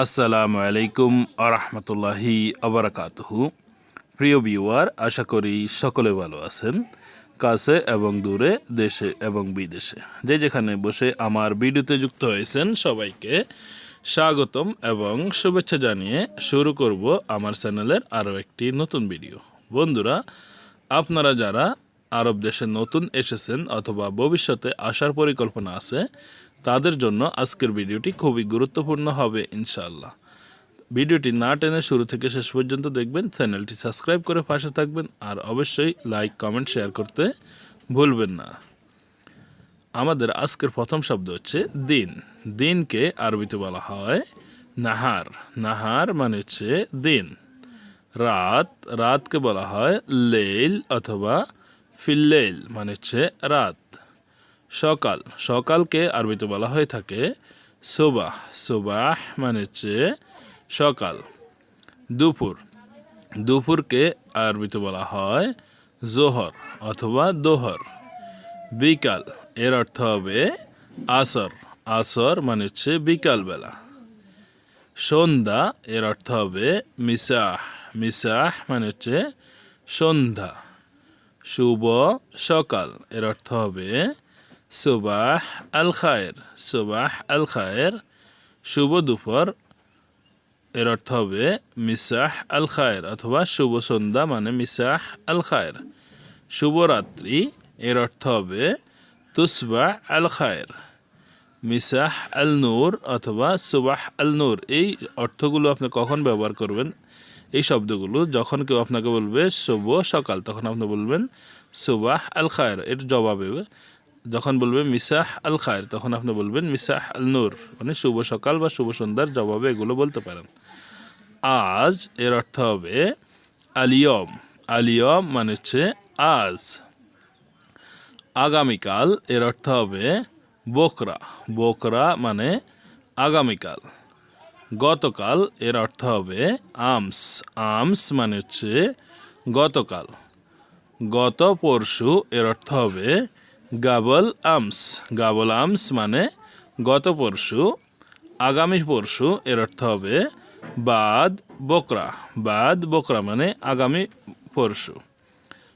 আসসালামু আলাইকুম আরহামতুল্লাহি আবরাকাতহু। প্রিয় ভিউয়ার, আশা করি সকলে ভালো আছেন, কাছে এবং দূরে, দেশে এবং বিদেশে। যে যেখানে বসে আমার ভিডিওতে যুক্ত হয়েছেন সবাইকে স্বাগতম এবং শুভেচ্ছা জানিয়ে শুরু করব আমার চ্যানেলের আরও একটি নতুন ভিডিও। বন্ধুরা, আপনারা যারা আরব দেশে নতুন এসেছেন অথবা ভবিষ্যতে আসার পরিকল্পনা আছে তাদের জন্য আজকের ভিডিওটি খুবই গুরুত্বপূর্ণ হবে, ইনশাআল্লাহ। ভিডিওটি না টেনে শুরু থেকে শেষ পর্যন্ত দেখবেন, চ্যানেলটি সাবস্ক্রাইব করে পাশে থাকবেন, আর অবশ্যই লাইক, কমেন্ট, শেয়ার করতে ভুলবেন না। আমাদের আজকের প্রথম শব্দ হচ্ছে দিন। দিনকে আরবিতে বলা হয় নাহার। নাহার মানে হচ্ছে দিন। রাত, রাতকে বলা হয় লেইল অথবা ফিল্লেল মানে হচ্ছে রাত। সকাল, সকালকে আরবিতে বলা হয়ে থাকে সুবাহ। সুবাহ মানে হচ্ছে সকাল। দুপুর, দুপুরকে আরবিতে বলা হয় জোহর অথবা দোহর। বিকাল, এর অর্থ হবে আসর। আসর মানে হচ্ছে বিকালবেলা। সন্ধ্যা, এর অর্থ হবে মিসাহ। মিসাহ মানে হচ্ছে সন্ধ্যা। শুভ সকাল, এর অর্থ হবে সুবাহ আল খায়ের, সুবাহ আল খায়ের। শুভ দুপুর, এর অর্থ হবে মিসাহ আল খায়ের অথবা শুভ সন্ধ্যা মানে মিসাহ আল খায়ের। শুভরাত্রি এর অর্থ হবে তুসবাহ আল খায়ের, মিসাহ আল নূর অথবা সুবাহ আল নূর। এই অর্থগুলো আপনি কখন ব্যবহার করবেন? এই শব্দগুলো যখন কেউ আপনাকে বলবে, শুভ সকাল তখন আপনি বলবেন, সুবাহ আল খায়ের এর জবাবে। যখন বলবে মিসাহ আল খায়ের, তখন আপনি বলবেন মিসাহ আল নূর। মানে শুভ সকাল বা শুভ সন্ধ্যার জবাবে এগুলো বলতে পারেন। আজ এর অর্থ হবে আলিয়ম। আলিয়ম মানে হচ্ছে আজ। আগামীকাল এর অর্থ হবে বকরা। বকরা মানে আগামীকাল। গতকাল এর অর্থ হবে আমস। আমস মানে হচ্ছে গতকাল। গত পরশু এর অর্থ হবে গাবল আমস। গাবল আমস মানে গত পরশু, আগামী পরশু এর অর্থ হবে বাদ বকরা। বাদ বকরা মানে আগামী পরশু।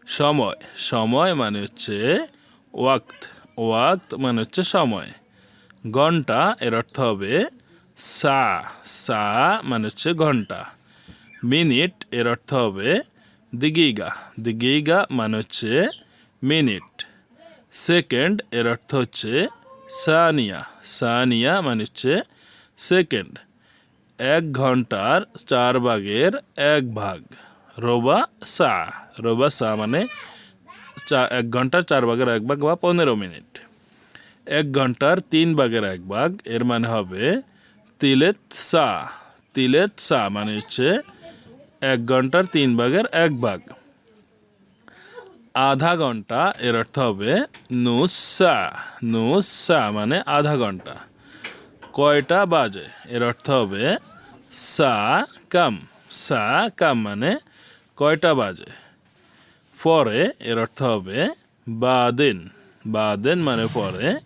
সময়। সময় মানে হচ্ছে ওয়াক্ত। ওয়াক্ত মানে হচ্ছে সময়। ঘণ্টা এর অর্থ হবে সা। সা মানে হচ্ছে ঘণ্টা। মিনিট এর অর্থ হবে দিগিগা। দিগিগা মানে হচ্ছে মিনিট। সেকেন্ড এর অর্থ হচ্ছে সানিয়া। সানিয়া মানে হচ্ছে সেকেন্ড এক ঘণ্টার চার ভাগের এক ভাগ। রোবা সা। রোবা সা মানে চা, এক ঘণ্টার চার ভাগের এক ভাগ বা পনেরো মিনিট। এক ঘণ্টার তিন ভাগের এক ভাগ, এর মানে হবে তিলেত সা। তিলেত সা মানে হচ্ছে এক ঘণ্টার তিন ভাগের এক ভাগ। আধা ঘণ্টা, এর অর্থ হবে নুসা নুসা মানে আধা ঘণ্টা। কয়টা বাজে? এর অর্থ হবে সা কাম। সা কাম মানে কয়টা বাজে? পরে এর অর্থ হবে বাদিন। বাদিন মানে পরে,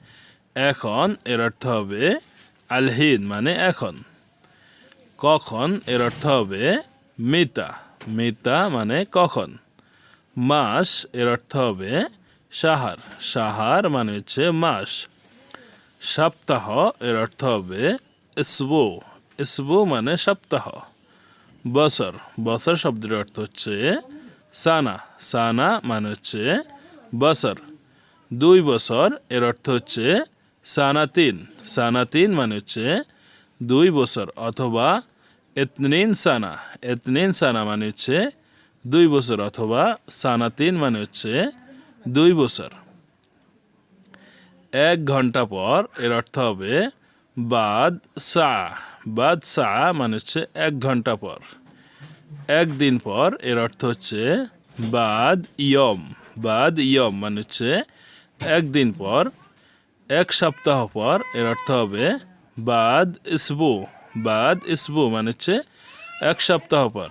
এখন এর অর্থ হবে আলহিন মানে এখন। কখন? এর অর্থ হবে মিতা। মিতা মানে কখন? মাস, এর অর্থ হবে সাহার। সাহার মানে হচ্ছে মাস। সপ্তাহ, এর অর্থ হবে ইসবু। ইসবু মানে সপ্তাহ। বছর। বছর শব্দের অর্থ হচ্ছে সানা। সানা মানে হচ্ছে বছর। দুই বছর, এর অর্থ হচ্ছে সানা তিন সানা তিন মানে হচ্ছে দুই বছর, অথবা এতনিন সানা। এতনিন সানা মানে হচ্ছে দুই বছর অথবা সানা তিন মানে হচ্ছে দুই বছর। এক ঘণ্টা পর এর অর্থ হবে বাদ সা। বাদ সা মানে হচ্ছে এক ঘণ্টা পর। একদিন পর এর অর্থ হচ্ছে বাদ ইয়ম। বাদ ইয়ম মানে হচ্ছে একদিন পর, এক সপ্তাহ পর এর অর্থ হবে বাদ ইসবু। বাদ ইসবু মানে হচ্ছে এক সপ্তাহ পর।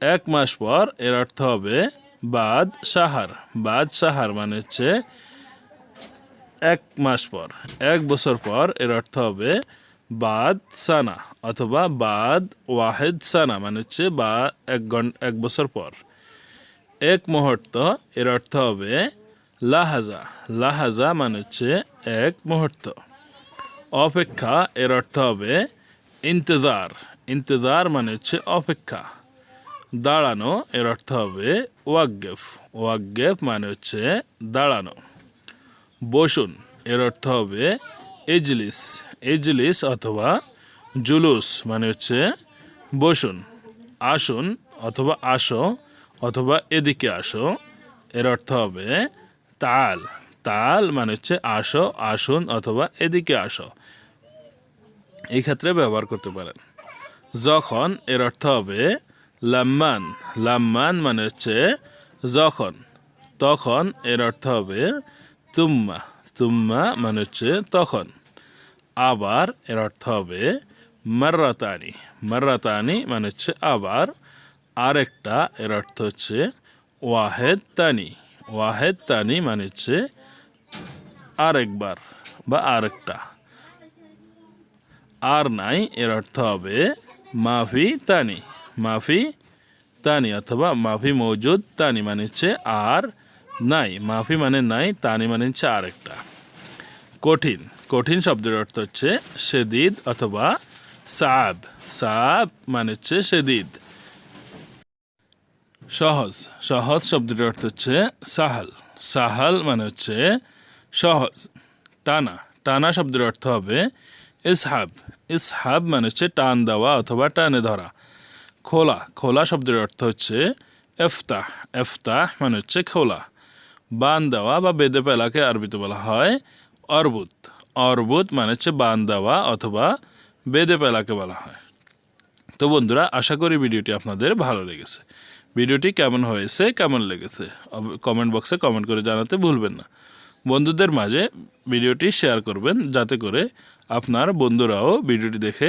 এক মাস পর এর অর্থ হবে বাদ সাহার। বাদ সাহার মানে হচ্ছে এক মাস পর। এক বছর পর এর অর্থ হবে বাদ সানা অথবা বাদ ওয়াহেদ সানা মানে হচ্ছে বা এক ঘণ্টা এক বছর পর। এক মুহূর্ত এর অর্থ হবে লাহাজা। লাহাজা মানে হচ্ছে এক মুহূর্ত। অপেক্ষা এর অর্থ হবে ইন্তজার। ইন্তজার মানে হচ্ছে অপেক্ষা। দাঁড়ানো, এর অর্থ হবে ওয়াগ্গেফ। ওয়াগ্গেফ মানে হচ্ছে দাঁড়ানো। বসুন, এর অর্থ হবে এজলিস। এজলিস অথবা জুলুস মানে হচ্ছে বসুন, আসুন অথবা আসো অথবা এদিকে আসো, এর অর্থ হবে তাল। তাল মানে হচ্ছে আসো, আসুন অথবা এদিকে আসো। এই ক্ষেত্রে ব্যবহার করতে পারেন। যখন, এর অর্থ হবে লাম্মান। লাম্মান মানে হচ্ছে যখন। তখন এর অর্থ হবে তুম্মা। তুম্মা মানে হচ্ছে তখন। আবার এর অর্থ হবে মার্রাতানি। মার্রাতানি মানে হচ্ছে আবার। আরেকটা এর অর্থ হচ্ছে ওয়াহেদ তানি ওয়াহেদ তানি মানে হচ্ছে আরেকবার বা আরেকটা। আর নাই এর অর্থ হবে মাফি তানি মাফি তানি অথবা মাফি মৌজুদ, তানি মানে হচ্ছে আর, নাই। মাফি মানে নাই, তানি মানে হচ্ছে আর একটা কঠিন। কঠিন শব্দের অর্থ হচ্ছে সেদিদ অথবা সাব সাব মানে হচ্ছে সেদিদ। সহজ। সহজ শব্দের অর্থ হচ্ছে সাহাল। সাহাল মানে হচ্ছে সহজ। টানা। টানা শব্দের অর্থ হবে ইসহাব। ইসহাব মানে হচ্ছে টান দেওয়া অথবা টানে ধরা। খোলা। খোলা শব্দের অর্থ হচ্ছে এফতাহ। এফতাহ মানে হচ্ছে খোলা। বান দেওয়া বা বেদে পেলাকে আরবিতে বলা হয় অর্বুত। অর্বুত মানে হচ্ছে বান দেওয়া অথবা বেদে পেলাকে বলা হয়। তো বন্ধুরা, আশা করি ভিডিওটি আপনাদের ভালো লেগেছে। ভিডিওটি কেমন হয়েছে, কেমন লেগেছে কমেন্ট বক্সে কমেন্ট করে জানাতে ভুলবেন না। বন্ধুদের মাঝে ভিডিওটি শেয়ার করবেন, যাতে করে আপনার বন্ধুরাও ভিডিওটি দেখে